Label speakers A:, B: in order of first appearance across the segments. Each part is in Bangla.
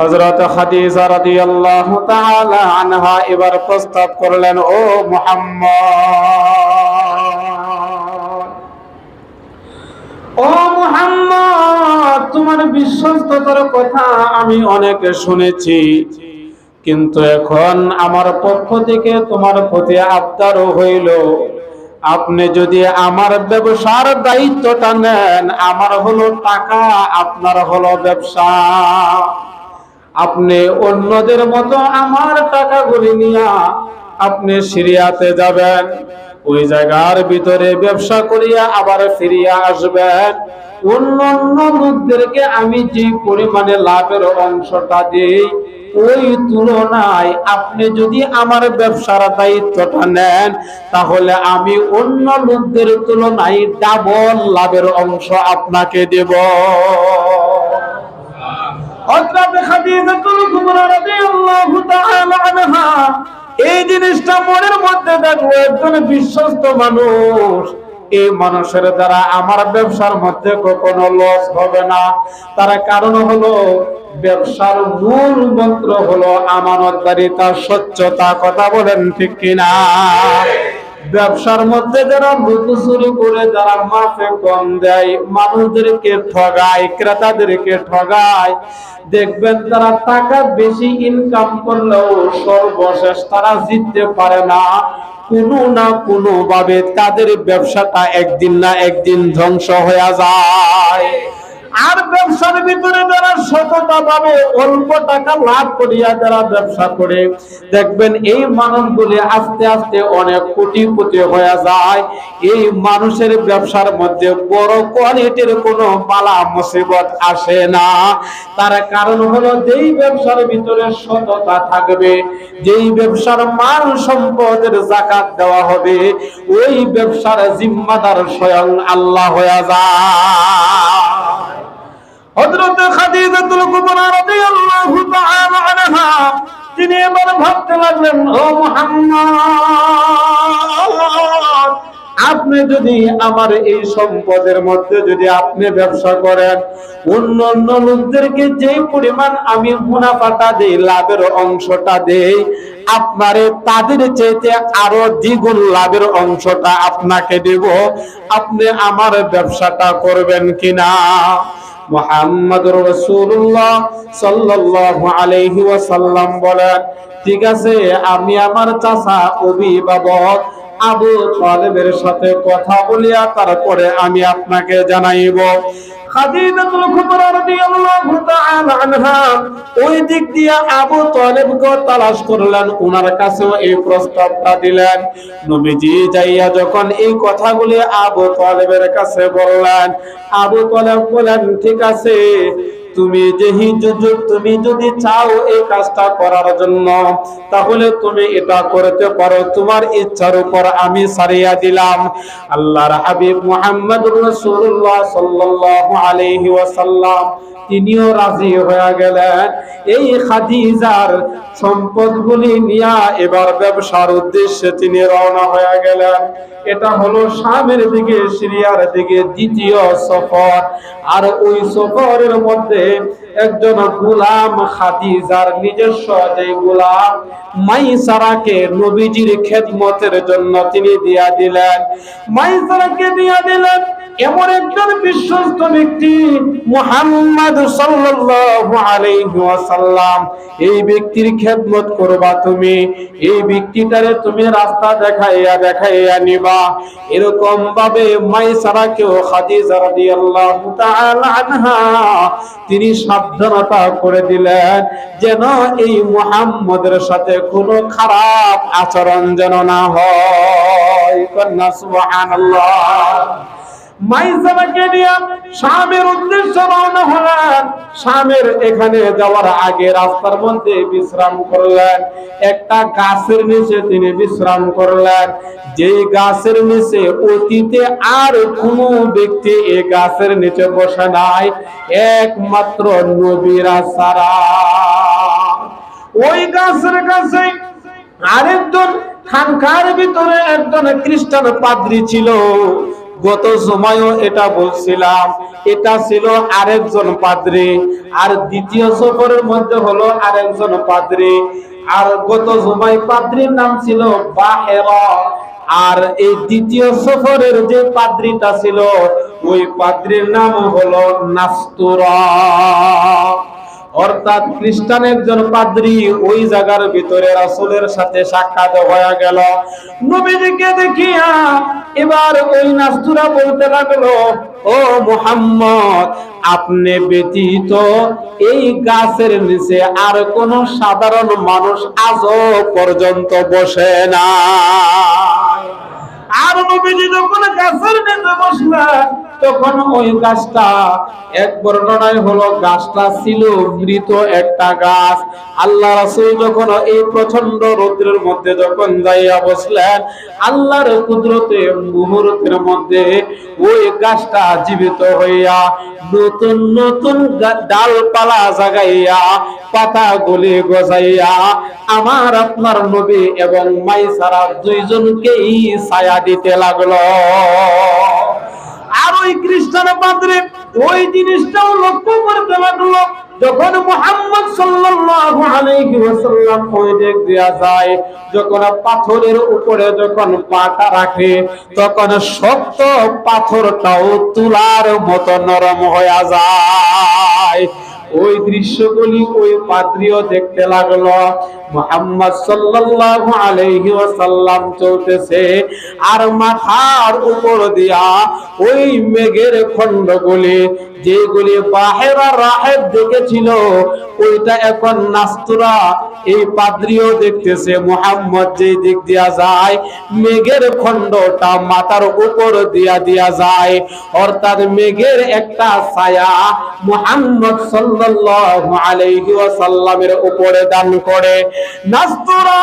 A: হযরত খাদিজা রাদিয়াল্লাহু তাআলা আনহা এবার প্রস্তাব করলেন, ও মুহাম্মদ! ও মুহাম্মদ, তোমার বিশ্বস্ততার কথা আমি অনেক শুনেছি। কিন্তু এখন আমার পক্ষ থেকে তোমার প্রতি আবদারও হইল। আপনি যদি আমার ব্যবসার দায়িত্বটা নেন, আমার হলো টাকা, আপনার হলো ব্যবসা। আপনি অন্যদের মতো আমার টাকা টাকাগুলি নিয়ে আপনি সিরিয়াতে যাবেন। ওই জায়গার ভিতরে ব্যবসা করিয়া আবার ফিরিয়া আসবেন। অন্য অন্য লোকদেরকে আমি যে পরিমাণে লাভের অংশটা দিই, ওই তুলনায় আপনি যদি আমার ব্যবসার দায়িত্বটা নেন, তাহলে আমি অন্য লোকদের তুলনায় ডাবল লাভের অংশ আপনাকে দেব। হযরত খাদিজাতুল কুবরা রাদিয়াল্লাহু তাআলা আনহা, এই জিনিসটা মনের মধ্যে দেখল একজন বিশ্বস্ত মানুষ। এই মানুষের দ্বারা আমার ব্যবসার মধ্যে কখনো লস হবে না। তার কারণ হলো, ব্যবসার মূল মন্ত্র হলো আমানতদারিতা, স্বচ্ছতা, কথা বলেন ঠিক কিনা? ব্যবসার মধ্যে যারা লুকোচুরি করে যারা মাফে কম দেয়, মানুষদেরকে ঠগায়, ক্রেতাদেরকে ঠগায়, দেখবেন তারা টাকা বেশি ইনকাম করলেও সর্বশেষ তারা জিততে পারে না। কোনো না কোনো ভাবে তাদের ব্যবসাটা একদিন না একদিন ধ্বংস হয়ে যায়। আর ব্যবসার ভিতরে যারা সততা পাবে, অল্প টাকা লাভ করিয়া যারা ব্যবসা করে, দেখবেন এই মানুষগুলি আস্তে আস্তে অনেক কোটিপতি হয়ে যায়। এই মানুষের ব্যবসার মধ্যে বড় কোয়ালিটির কোনো বালা মুসিবত আসে না। তার কারণ হলো যেই ব্যবসার ভিতরে সততা থাকবে, যেই ব্যবসার মান সম্পদের জাকাত দেওয়া হবে, ওই ব্যবসার জিম্মাদার স্বয়ং আল্লাহ হয়ে যায়। হযরত খাদিজাতুল কুবরা রাদিয়াল্লাহু তাআলা আনহা, তিনি এবার ভাবতে লাগলেন, ও আপনি যদি আমার এই সম্পদের মধ্যে যদি আপনি ব্যবসা করেন অন্য অন্য লোকদেরকে যে পরিমাণ আমি মুনাফাটা দেই, লাভের অংশটা দেই, আপনারে তাদের চাইতে আরও দ্বিগুণ লাভের অংশটা আপনাকে দেব। আপনি আমার ব্যবসাটা করবেন কিনা? মোহাম্মদুর রাসূলুল্লাহ সাল্লাল্লাহু আলাইহি ওয়াসাল্লাম বলেন, ঠিক আছে, আমি আমার চাচা অভিভাবক আবু তালেবের সাথে কথা বলিয়া তারপরে আমি আপনাকে জানাইব। ওই দিক দিয়ে আবু তালাশ করলেন কাছেও এই প্রস্তাবটা দিলেন। যাইয়া যখন এই কাছে বললেন বলেন ঠিক আছে তুমি যেহি তুমি যদি চাও এই কাজটা করার জন্য, তাহলে তুমি এটা করতে পারো। তোমার ইচ্ছার উপর আমি সারিয়া দিলাম। আল্লাহর হাবিব মুহাম্মদুর রাসূলুল্লাহ সাল্লাল্লাহু আলাইহি ওয়াসাল্লাম, তিনিও রাজি হয়ে গেলেন। এই খাদিজার সম্পদগুলি নিয়ে এবার ব্যবসার উদ্দেশ্যে তিনি রওনা হয়ে গেলেন। এটা হলো শামের দিকে, সিরিয়ার দিকে দ্বিতীয় সফর। আর ওই সফরের মধ্যে একজন গোলাম খাদিজার নিজস্ব যে গোলাম মাইসারাকে নবীজির খেদমতের জন্য তিনি দিয়া দিলেন। মাইসারাকে দিয়া দিলেন। এমন একজন বিশ্বস্ত ব্যক্তি মুহাম্মদ ওয়াসাল্লাম। এই ব্যক্তির খেদমত করবা তুমি। এই ব্যক্তিটারে তুমি রাস্তা দেখাইয়া দেখাইয়া নিবা। এরকম ভাবে মাইসারাকেও খাদিজা রাদিয়াল্লাহু তাআলা তিনি সাবধানতা করে দিলেন যেন এই মুহাম্মদের সাথে কোনো খারাপ আচরণ যেন না হয়। কন্যা সুবহানাল্লাহ। মাইসারাকে নিয়ে শামের উদ্দেশ্যে রওনা হলেন এখানে যাওয়ার আগে রাস্তার মধ্যে বিশ্রাম করলেন। একটা গাছের নিচে তিনি বিশ্রাম করলেন। যেই গাছের নিচে অতীতে আর কোনো ব্যক্তি এই গাছের নিচে বসে নাই, একমাত্র নবীরা সারা ওই গাছের কাছে আরেকজন খানকার ভিতরে একজন খ্রিস্টান পাদ্রী ছিল। গত সময়ও এটা বলছিলাম। এটা ছিল আরেকজন পাদ্রী। আর দ্বিতীয় সফরের মধ্যে হলো আরেকজন পাদ্রী। আর গত জুমাই পাদ্রীর নাম ছিল বাহেরা। আর এই দ্বিতীয় সফরের যে পাদ্রীটা ছিল, ওই পাদ্রীর নাম হলো নাস্তুরা। অর্থাৎ খ্রিস্টান একজন পাদ্রী ওই জায়গার ভিতরে রাসূলের সাথে সাক্ষাৎ হয়ে গেল। নবীজিকে দেখিয়া এবার ওই নাস্তুরা বলতে লাগল, ও মোহাম্মদ, আপনি ব্যতীত এই গাছের নিচে আর কোন সাধারণ মানুষ আজও পর্যন্ত বসে না আর যখন গাছের নিচে বসলেন, তখন ওই গাছটা এক বর্ণনায় হলো, গাছটা ছিল মৃত একটা গাছ। আল্লাহ যখন এই প্রচণ্ড রৌদ্রের মধ্যে যখন যাইয়া বসলেন, আল্লাহর কুদরতে মুহূর্তের মধ্যে ওই গাছটা জীবিত হইয়া নতুন নতুন ডালপালা জাগাইয়া, পাতা গলে গজাইয়া, আমার আপনার নবী এবং মাইসারা দুইজনকেই ছায়া দিতে লাগল। আর ওই খ্রিস্টান পাত্রে ওই জিনিসটাও লক্ষ্য করতে লাগল। যখন মুহাম্মদ সাল্লাল্লাহু যখন পাথরের উপরে যখন পাটা রাখে, তখন শক্ত পাথরটাও তুলার মতো নরম হয়ে যায়। ওই দৃশ্যগুলি ওই পাত্রীও দেখতে লাগল। মোহাম্মদ সাল্লাল্লাহু আলাইহি ওয়াসাল্লাম চলতেছে আর মাথার উপর দিয়া ওই মেঘের খণ্ডগুলি, যেগুলি বাহেরা রাহেব দেখেছিল, ওইটা এখন নাস্তুরা এই পাদ্রিও দেখতেছে। মোহাম্মদ যে দিক দিয়া যায়, মেঘের খণ্ডটা মাথার উপর দিয়া দিয়া যায়। অর্থাৎ মেঘের একটা ছায়া মুহাম্মদ সাল্লাল্লাহু আলাইহি ওয়াসাল্লামের উপরে দান করে। নাস্তুরা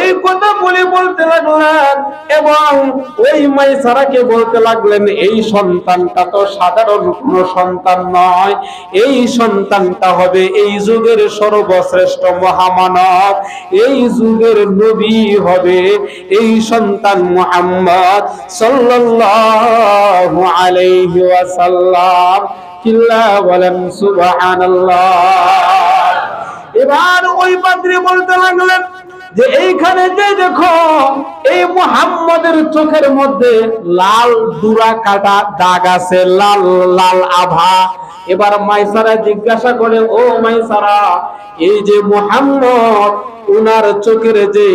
A: এই কথা বলে বলতে লাগলেন এবং ওই বলতে লাগলেন, এই সন্তানটা তো সাধারণ সন্তান নয়। এই সন্তানটা হবে এই যুগের সর্বশ্রেষ্ঠ মহামানব। এই যুগের নবী হবে এই সন্তান মুহাম্মদ সাল্লাল্লাহু আলাইহি ওয়াসাল্লাম। বলেন এবার ওই পাত্রী বলতে লাগলেন যে, এইখানে যে দেখো, এই মুহাম্মদের চোখের মধ্যে লাল দুরা কাটা দাগ আছে, লাল লাল আভা। এবার মাইসারা জিজ্ঞাসা করে, ও মাইসারা, এই যে মুহাম্মদ, উনার চোখের যে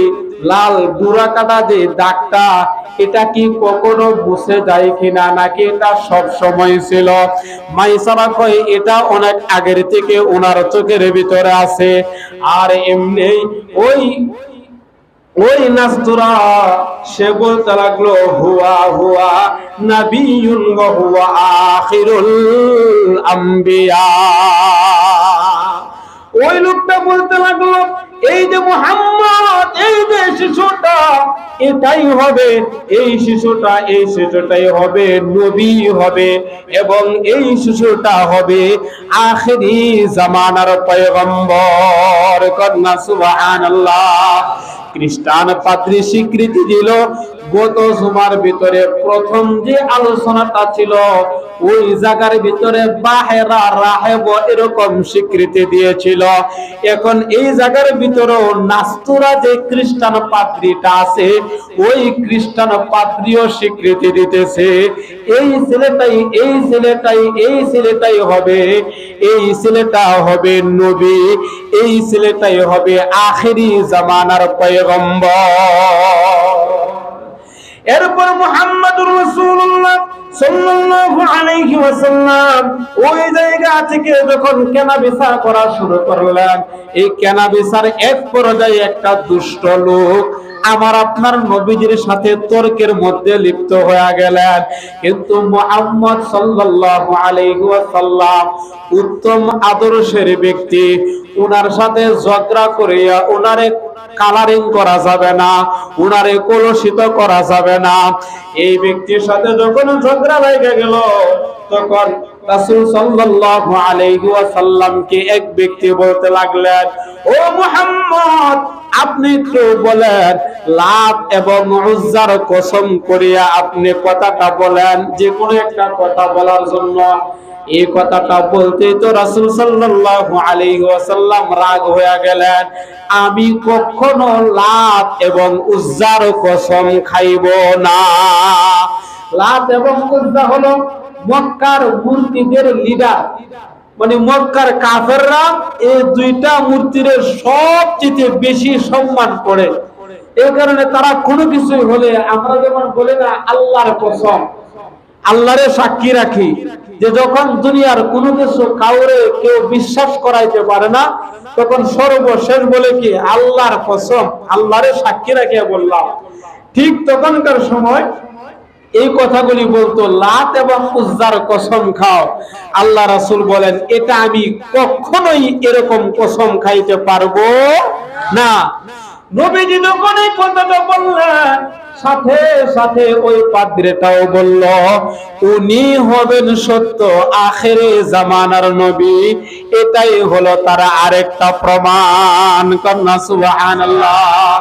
A: লাল দুরা কাটা যে দাগটা এটা কি কখনো মুছে যায় কিনা? নাকি এটা সব সময় ছিল? মাইসারা কয়, এটা অনেক আগের থেকে ওনার চোখের ভিতরে আছে। আর এমনি ওই ওই নাস্তুরা সে বলতে লাগল, হুয়া হুয়া, নবিয়ুন হুয়া আখিরুল আম্বিয়া। ওই লোকটা বলতে লাগল এই যে মোহাম্মদ, এই যে শিশুটা, এটাই হবে, এই শিশুটা, এই শিশুটাই হবে নবী হবে, এবং এই শিশুটা হবে আখেরি জামানার পয়গম্বর। কন্যা সুবাহ খ্রিস্টান পাত্রী স্বীকৃতি দিল গত জুমার ভিতরে প্রথম যে আলোচনাটা ছিল, ওই জায়গার ভিতরে বাহেরা রাহেব এরকম স্বীকৃতি দিয়েছিল। এখন এই জায়গার ভিতরেও নাস্তুরা যে খ্রিস্টান পাদ্রীটা আছে, ওই খ্রিস্টান পাদ্রীও স্বীকৃতি দিতেছে। এই ছেলেটাই এই ছেলেটাই এই ছেলেটাই হবে, এই ছেলেটা হবে নবী, এই ছেলেটাই হবে আখেরি জামানার পয়গম্বর। এরপর মুহাম্মাদুর রাসূলুল্লাহ সাল্লাল্লাহু আলাইহি ওয়াসাল্লাম ওই জায়গা থেকে যখন কেনাবেচা করা শুরু করলেন, এই কেনাবেচার এক পর্যায়ে একটা দুষ্ট লোক আমার আপনার নবীজির সাথে তর্কের মধ্যে লিপ্ত হয়ে গেলেন। কিন্তু মুহাম্মদ সাল্লাল্লাহু আলাইহি ওয়াসাল্লাম উত্তম আদর্শের ব্যক্তি। ওনার সাথে ঝগড়া করিয়া উনারে কালারিং করা যাবে না, উনারে কলুষিত করা যাবে না। এই ব্যক্তির সাথে যখন ঝগড়া লেগে গেল, তখন রাসূল সাল্লাল্লাহু আলাইহি ওয়াসাল্লামকে এক ব্যক্তি বলতে লাগলেন, ও মুহাম্মদ, আপনি একটু বলেন, লাত এবং উজ্জার কসম করিয়া আপনি কথাটা বলেন যে কোনো একটা কথা বলার জন্য। এই কথাটা বলতে তো রাসূল সাল্লাল্লাহু আলাইহি ওয়াসাল্লাম রাগ হয়ে গেলেন, আমি কখনো লাত এবং উজ্জার কসম খাইব না। লাত এবং উজ্জা হলো মক্কার মূর্তিদের লিডার মানে মক্কার কাফেররা এই দুইটা মূর্তির সবচেয়ে বেশি সম্মান করে। এই কারণে তারা কোনো কিছুই হলে আমরা যেমন বলি না, আল্লাহর কসম। আল্লাহরে সাক্ষী রাখি যে যখন দুনিয়ার কোনো কিছু কাউরে কেউ বিশ্বাস করাইতে পারে না, তখন সর্বশেষ বলে কি, আল্লাহর কসম, আল্লাহরে সাক্ষী রাখিয়া বললাম। ঠিক তখনকার সময় এই কথাগুলি বলতো লাত এবং উজ্জার কসম খাও। আল্লাহ রাসুল বলেন এটা আমি কখনোই এরকম কসম খাইতে পারব না। নবীজি যখন এই কথাটা বললেন সাথে সাথে ওই পাদ্রেটাও বলল, উনি হবেন সত্য আখেরে জামানার নবী। এটাই হলো তারা আরেকটা প্রমাণ। কন্যা, সুবহানাল্লাহ।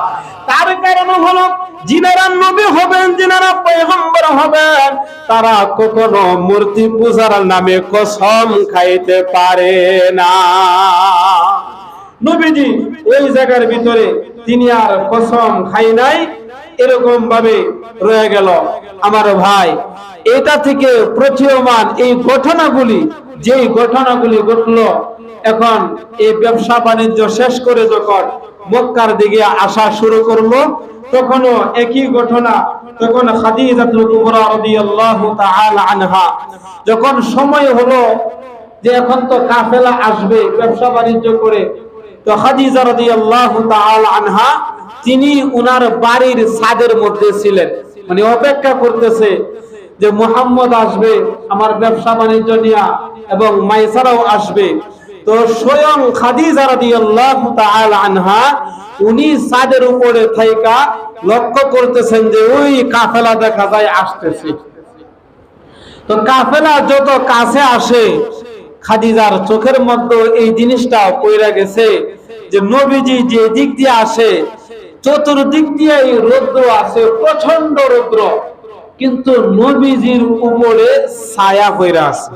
A: তার কারণ হলো, যিনারা নবী হবেন, যিনারা পয়গম্বর হবেন, তারা কখনো মূর্তি পূজার নামে কসম খাইতে পারে না। নবীজি ওই জায়গার ভিতরে তিনি আর কসম খাই নাই। এরকম ভাবে রয়ে গেল আমার ভাই। এটা থেকে প্রতীয়মান এই ঘটনাগুলি, যেই ঘটনাগুলি ঘটলো, এখন এই ব্যবসা বাণিজ্য শেষ করে যখন মক্কার দিকে আসা শুরু করল, তখনও একই ঘটনা, তখন আনহা, যখন সময় হলো যে এখন তো কাফেলা আসবে ব্যবসা বাণিজ্য করে, তো খাদিজা রাদিয়াল্লাহু তাআলা আনহা তিনি উনার বাড়ির ছাদের মধ্যে ছিলেন। মানে অপেক্ষা করতেছে যে মুহাম্মদ আসবে, আমার ব্যবসা বাণিজ্য নিয়ে, এবং মাইসারাও আসবে। তো স্বয়ং আনহা উনি ছাদের উপরে থাইকা লক্ষ্য করতেছেন যে ওই কাফেলা দেখা যায় আসতেছে। তো কাফেলা যত কাছে আসে, খাদিজার চোখের মধ্যে এই জিনিসটা পইরা গেছে যে নবীজি যে দিক দিয়ে আসে চতুর্দিক দিয়ে এই রৌদ্র আছে প্রচণ্ড রৌদ্র। কিন্তু নবীজির উপরে ছায়া হইরা আছে।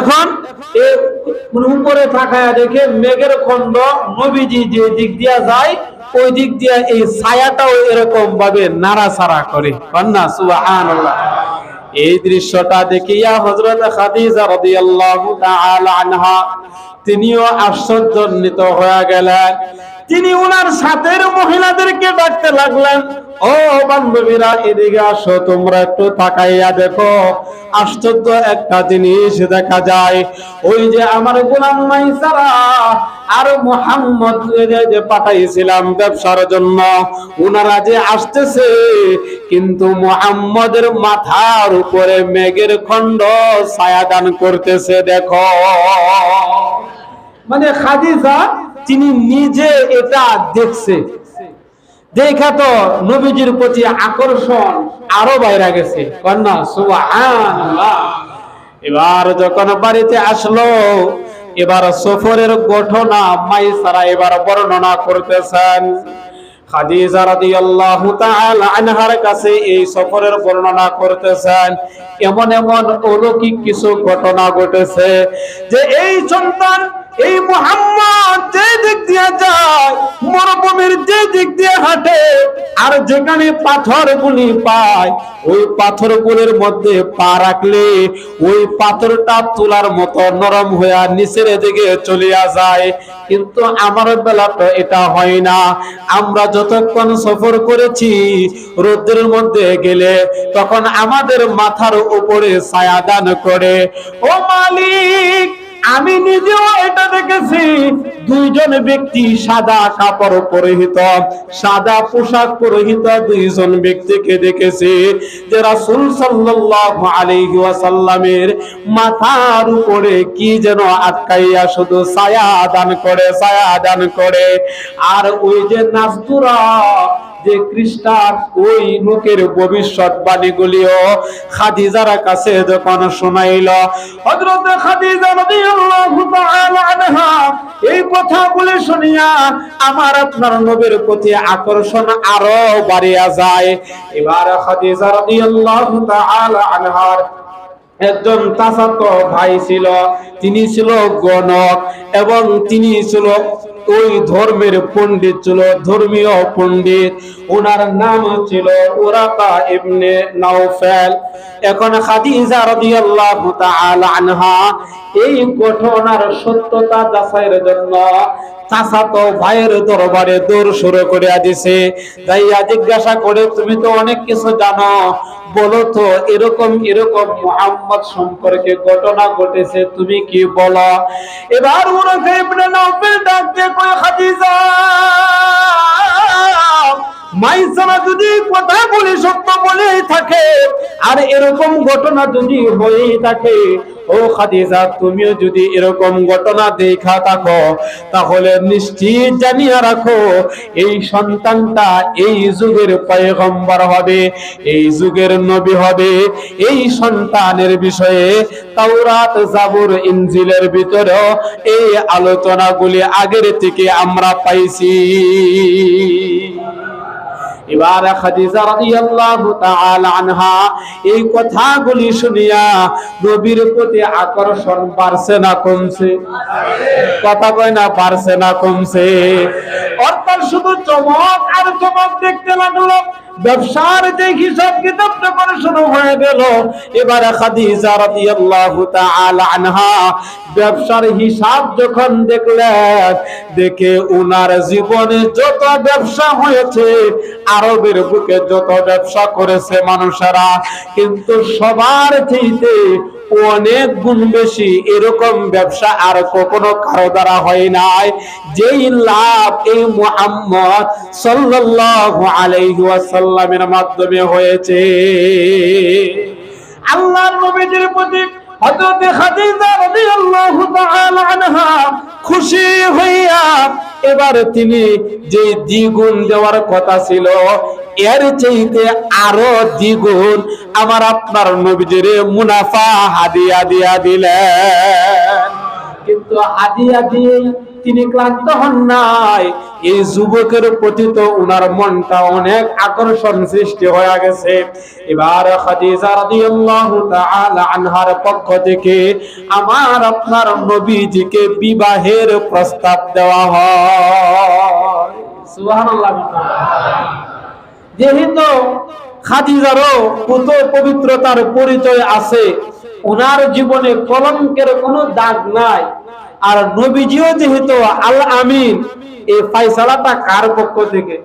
A: এখন মানে উপরে থাকায় দেখে মেঘের খন্ড নবীজি যে দিক দিয়া যায়, ওই দিক দিয়া এই ছায়াটাও এরকম ভাবে নাড়াচাড়া করে। কন্যা সুবহানাল্লাহ। এই দৃশ্যটা দেখিয়া হযরত খাদিজা রাদিয়াল্লাহু তাআলা আনহা তিনিও আশ্চর্যান্বিত হয়ে গেলেন। তিনি ওনার সাথের মহিলাদেরকে ডাকতে লাগলেন। ও বান্ধবীরা, এদিকে আসো, তোমরা একটু তাকাইয়া দেখো। আশ্চর্য একটা জিনিস দেখা যায়। ওই যে আমার গোলাম মাইসারা আর মোহাম্মদ যে পাঠাইছিলাম ব্যবসার জন্য, ওনারা যে আসতেছে, কিন্তু মোহাম্মদের মাথার উপরে মেঘের খণ্ড ছায়াদান করতেছে, দেখো। মানে খাদিজা, তিনি নিজে এটা দেখছে। দেখা তো নবীজির প্রতি আকর্ষণ আরও বাইরে গেছে। কন্যা এবার যখন বাড়িতে আসলো, এবার সফরের ঘটনা মাইসারা এবার বর্ণনা করতেছেন। এই সফরের বর্ণনা করতেছেন। এমন এমন অলৌকিক কিছু ঘটনা ঘটেছে যে এই সন্তান এই মুহাম্মদ যে দিক দিয়ে যায়, মরুভূমির যে দিক দিয়ে হাঁটে, আর যেখানে পাথর গুলি পায়, ওই পাথর গুলির মধ্যে পা রাখলে ওই পাথরটা তোলার মতো নরম হয়ে নিচের দিকে চলিয়া যায়। কিন্তু আমার বেলা তো এটা হয় না। আমরা যতক্ষণ সফর করেছি, রোদ্রের মধ্যে গেলে তখন আমাদের মাথার উপরে ছায়া দান করে। ও মালিক আমি নিজেও এটা দেখেছি। দুইজন ব্যক্তি সাদা কাপড় পরিহিত, সাদা পোশাক পরিহিত দুইজন ব্যক্তিকে দেখেছি যে রাসূল সাল্লাল্লাহু আলাইহি ওয়াসাল্লামের মাথার উপরে কি যেন আটকাইয়া শুধু ছায়া দান করে, ছায়া দান করে। আর ওই যে নাস্তুরা যে খ্রিস্টান ওই লোকের ভবিষ্যৎবাণীগুলিও খাদিজার কাছে যখন শোনাইল, হযরত খাদিজা রাদিয়াল্লাহু তাআলা আনহা এই কথাগুলি শুনিয়া আমার আপনার নবীর প্রতি আকর্ষণ আরও বাড়িয়া যায়। এবার খাদিজা রাদিয়াল্লাহু তাআলা আনহার একজন চাচাতো ভাই ছিল, তিনি ছিল গণক এবং তিনি ছিল ওই ধর্মের পণ্ডিত ছিল, ধর্মীয় পণ্ডিত। ওনার নাম ছিল উরাকা ইবনে নাওফেল। এখন খাদিজা রাদিয়াল্লাহু তাআলা আনহা, এই ঘটনার সত্যতা যাচাইয়ের জন্য চাচাতো ভাইয়ের দরবারে দৌড় শুরু করে দিছে। যাইয়া জিজ্ঞাসা করে, তুমি তো অনেক কিছু জানো। বলো তো, এরকম এরকম মোহাম্মদ সম্পর্কে ঘটনা ঘটেছে, তুমি কি বলো? এবার ওরা ইবনে নাওফেল ডাক দিয়ে কয় খাদিজা মাইসারা যদি কথা বলে, সত্য বলেই থাকে, আর এরকম ঘটনা যদি হয়েই থাকে, ও খাদিজা, তুমিও যদি এরকম ঘটনা দেখা থাকো, তাহলে নিশ্চিত জানিয়ে রাখো, এই সন্তানটা এই যুগের পয়গম্বর হবে, এই যুগের নবী হবে। এই সন্তানের বিষয়ে তাওরাত, জাবুর, ইনজিলের ভিতরেও এই আলোচনাগুলি আগের থেকে আমরা পাইছি। এবার খাদিজা রাদিয়াল্লাহু তাআলা আনহা এই কথাগুলি শুনিয়া নবীর প্রতি আকর্ষণ বাড়ছে না কমছে? কথা কয় না, বাড়ছে না কমছে? চমক আর চমক দেখতে লাগল। ব্যবসার হিসাব শুরু হয়ে এবারে ব্যবসার হিসাব যখন দেখলেন, দেখে উনার জীবনে যত ব্যবসা হয়েছে, আরবের বুকে যত ব্যবসা করেছে মানুষেরা, কিন্তু সবার চাইতে অনেক গুণ বেশি এরকম ব্যবসা আর কখনো কারও দ্বারা হয় নাই। যেই লাভ এই মুহাম্মদ সাল্লাল্লাহু আলাইহি ওয়াসাল্লামের মাধ্যমে হয়েছে। আল্লাহর প্রতি খুশি হইয়া এবার তিনি যে দ্বিগুণ দেওয়ার কথা ছিল, এর চাইতে আরও দ্বিগুণ আমার আপনার নবীজির মুনাফা হাদিয়া দিয়া দিলেন। কিন্তু হাদিয়া দিয়ে তিনি ক্লান্ত হন নাই। এই যুবকের প্রতি তো উনার মনটা অনেক আকর্ষণ সৃষ্টি হয়ে গেছে। এবার খাদিজা রাদিয়াল্লাহু তাআলা আনহার পক্ষ থেকে আমার আপনার নবীজিকে বিবাহের প্রস্তাব দেওয়া হয়। সুবহানাল্লাহ। যেহেতু খাদিজারও পুত পবিত্রতার পরিচয় আছে ওনার জীবনে কলঙ্কের কোনো দাগ নাই। আর নবীজিও যেহেতু আল আমিন, এই ফাইসালাটা কার পক্ষ থেকে?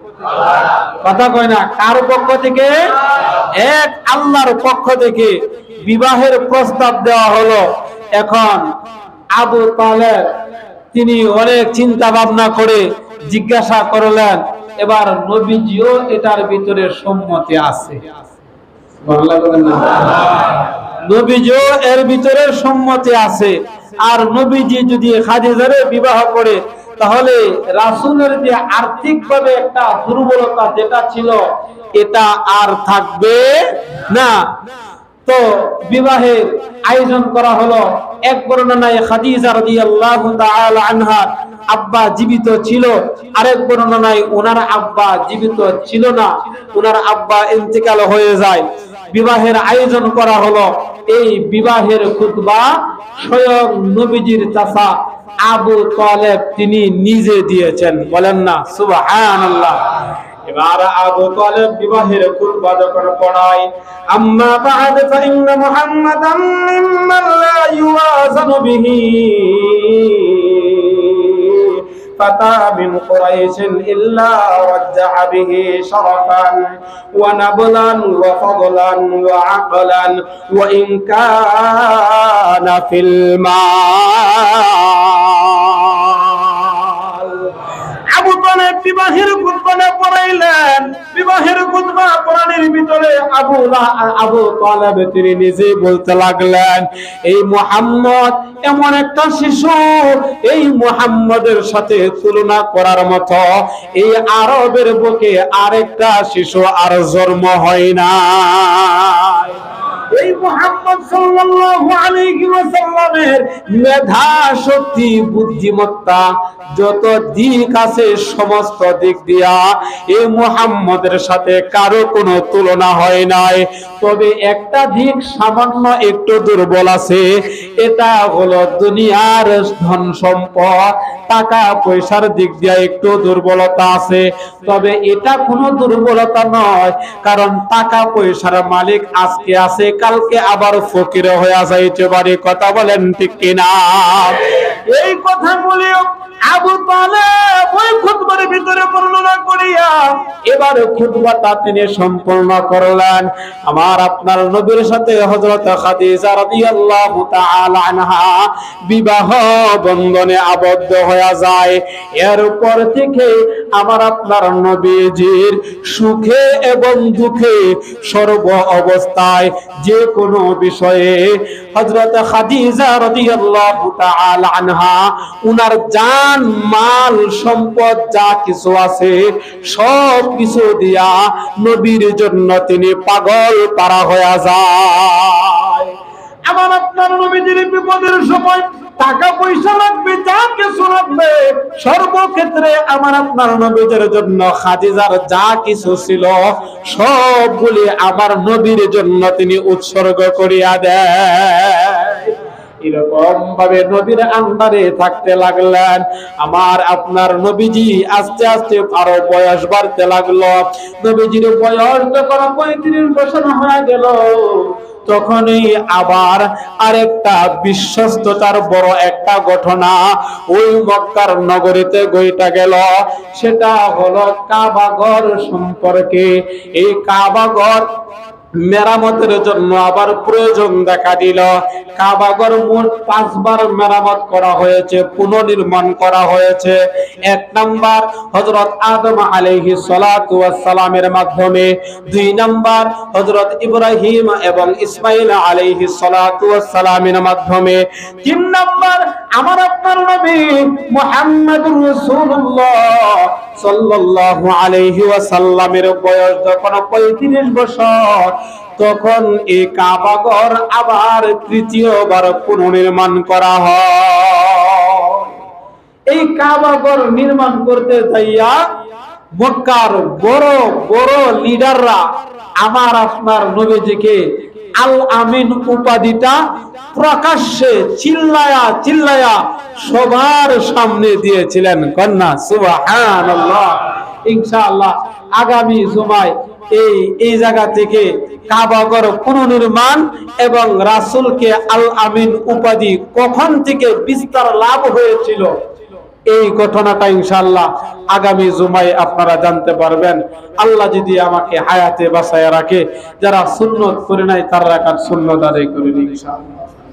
A: কথা কয় না, কার পক্ষ থেকে? এক আল্লাহর পক্ষ থেকে বিবাহের প্রস্তাব দেওয়া হলো। এখন আবু তালেব, তিনি অনেক চিন্তা ভাবনা করে জিজ্ঞাসা করলেন, এবার নবীজিও এটার ভিতরে সম্মতি আছে। বাংলা বলেন না। নবীজিও এর ভিতরে সম্মতি আছে। আর নবীজি যদি খাদিজারে বিবাহ করে, তাহলে রাসূলের যে আর্থিকভাবে একটা দুর্বলতা যেটা ছিল, এটা আর থাকবে না। তো বিবাহের আয়োজন করা হলো। এক বর্ণনায় খাদিজা রাদিয়াল্লাহু তাআলা আনহা আব্বা জীবিত ছিল। আরেক বর্ণনায় ওনার আব্বা জীবিত ছিল না। ওনার আব্বা ইন্তেকাল হয়ে যায়। বিবাহের আয়োজন করা হলো। এই বিবাহের খুতবা স্বয়ং নবীজির চাষা আবু তালেব তিনি নিজে দিয়েছেন। বলেন না, সুবহানাল্লাহ। এবার আবু বিবাহের যখন পড়ায়, আম্মা فتى من قريش إلا رجع به شرفا ونبلا وفضلا وعقلا وإن كان في المال বিবাহের খুতবা পড়াইলেন। বিবাহের খুতবা কোরআনের ভিতরে আবু আবু তালেব তিনি নিজেই বলতে লাগলেন, এই মুহাম্মদ এমন একটা শিশু, এই মুহাম্মদের সাথে তুলনা করার মতো, এই আরবের বুকে আরেকটা শিশু আর জন্ম হয় না এই মুহাম্মদ সাল্লাল্লাহু আলাইহি ওয়াসাল্লামের মেধা, শক্তি, বুদ্ধিমত্তা যত দিক আছে সমস্ত দিক দিয়া এই মুহাম্মদের সাথে কারও কোনো তুলনা হয় নাই। তবে একটা দিক সামান্য একটু দুর্বল আছে, এটা হলো দুনিয়ার ধন সম্পদ, টাকা পয়সার দিক দিয়ে একটু দুর্বলতা আছে। তবে এটা কোনো দুর্বলতা নয়, কারণ টাকা পয়সার মালিক আজকে আছে কালকে আবার ফকির হয়ে যাইতে পারে কথা বলেন ঠিক কিনা? এই কথাগুলি আবু বিবাহ বন্ধনে আবদ্ধ হয়ে যায়। থেকে আমার আপনার নবীজির সুখে এবং দুঃখে সর্ব অবস্থায় যে কোনো বিষয়ে হযরত খাদিজা রাদিয়াল্লাহু তাআলা আনহা উনার জান মাল, সম্পদ, যা কিছু আছে, সব কিছু দিয়া নবীর জন্য তিনি পাগল পারা হয়ে যায়। আমার আপনার নবীজির বিপদের সময় টাকা পয়সা লাগবে, যা কিছু লাগবে, সর্বক্ষেত্রে আমার আপনার নবীদের জন্য, খাদিজার যা কিছু ছিল, সবগুলি আমার নবীর জন্য তিনি উৎসর্গ করিয়া দেয় এরকম ভাবে নবীর আন্ডারে থাকতে লাগলেন। আমার আপনার নবীজি আস্তে আস্তে আরও বয়স বাড়তে লাগল। নবীজির বয়স যখন পঁয়ত্রিশ বছর হয়ে গেল, তখনই আবার আরেকটা বিশ্বস্ততার বড় একটা ঘটনা ওই মক্কার নগরীতে গইটা গেল। সেটা হলো কাবাগর সম্পর্কে। এই কাবাগর মেরামতের জন্য আবার প্রয়োজন দেখা দিল। কাবাগর মোট পাঁচবার মেরামত করা হয়েছে, পুনর্নির্মাণ করা হয়েছে। এক নাম্বার হজরত আদম সালাতু সালামের মাধ্যমে। দুই নাম্বার হজরত ইব্রাহিম এবং ইসমাইল সালাতু সালামের মাধ্যমে। তিন নাম্বার, আমার আপনার নবী মুহাম্মদুর রাসূলুল্লাহ সাল্লাল্লাহু আলাইহি ওয়াসাল্লামের বয়স যখন 35 বছর, তখন এই কাবাগর আবার তৃতীয়বার পুনর্নির্মাণ করা হয়। এই কাবাগর নির্মাণ করতে যাইয়া মক্কার বড় বড় লিডাররা আমার আপনার নবীজিকে আল আমিন উপাধিটা প্রকাশ্যে চিল্লায়া চিল্লায়া সবার সামনে দিয়েছিলেন কন্যা, সুবহানাল্লাহ। ইনশাআল্লাহ আগামী জুমায় এই এই জায়গা থেকে কাবাগর পুনর্নির্মাণ এবং রাসুলকে আল আমিন উপাধি কখন থেকে বিস্তার লাভ হয়েছিল এই ঘটনাটা ইনশাল্লাহ আগামী জুমায় আপনারা জানতে পারবেন। আল্লাহ যদি আমাকে হায়াতে বাঁচায় রাখে, যারা সুন্নত করে নাই, তারা রাখার সুন্নত আদায় করে ইনশাআল্লাহ।